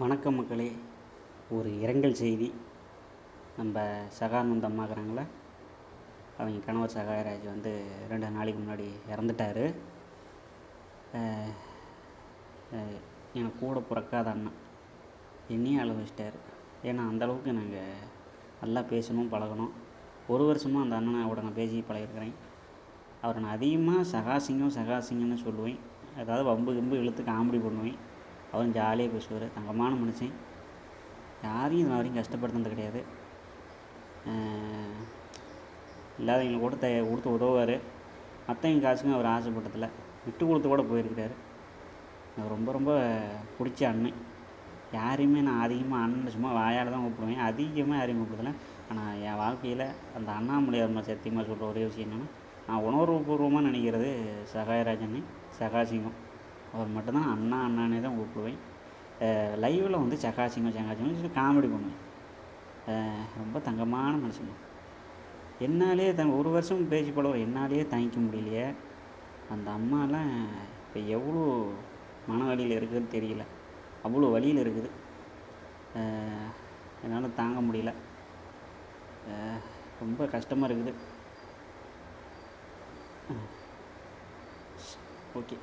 வணக்கம் மக்களே. ஒரு இரங்கல் செய்தி. நம்ம சகானந்த அம்மா இருக்கிறாங்கள? அவங்க கணவர் சகாயராஜ் வந்து ரெண்டு நாளைக்கு முன்னாடி இறந்துட்டார். எனக்கு கூட பிறக்காத அண்ணன். என்னையும் அழ வச்சிட்டார். ஏன்னா அந்தளவுக்கு நாங்கள் நல்லா பேசணும் பழகணும். ஒரு வருஷமாக அந்த அண்ணனோட நான் பேசி பழகிருக்கிறேன் அவரை நான் அதிகமாக சகாசிங்கம் சகாசிங்கம்னு சொல்லுவேன். அதாவது வம்பு கம்பு இழுத்து காமெடி பண்ணுவேன். அவரும் ஜாலியாக பேசுவார். தங்கமான மனுஷன். யாரையும் இது வரைக்கும் கஷ்டப்படுத்தினது கிடையாது. இல்லாதவங்களுக்கு கூட த கொடுத்து உதவுவார். மற்றவங்க காசுக்கும் அவர் ஆசைப்பட்டதில்ல. விட்டு கொடுத்து கூட போயிருக்கிறாரு. எனக்கு ரொம்ப ரொம்ப பிடிச்ச அண்ணன். யாரையுமே நான் அதிகமாக அண்ணன் சும்மா வாயால் தான் கூப்பிடுவேன். அதிகமாக யாரையும் கூப்பிடுறதில்ல. ஆனால் என் வாழ்க்கையில் அந்த அண்ணாமலையார் மாதிரி சத்தியமாக சொல்கிற ஒரே விஷயம் என்னென்னா நான் உணர்வுபூர்வமாக நினைக்கிறது சகாயராஜன் சகாசிங்கம். அவர் மட்டும்தான் அண்ணா அண்ணானே தான் கூப்பிடுவேன் லைவில் வந்து சகாசிங்கம் சகாசிங்கம் சொல்லி காமெடி பண்ணுவேன் ரொம்ப தங்கமான மனுஷன் என்னாலே த ஒரு வருஷம் பேச்சு பழகுற என்னாலே தாங்கிக்க முடியலையே. அந்த அம்மாலாம் இப்போ எவ்வளோ மன வலியில் இருக்குதுன்னு தெரியல. அவ்வளோ வலியில் இருக்குது. என்னால் தாங்க முடியல. ரொம்ப கஷ்டமாக இருக்குது. ஓகே.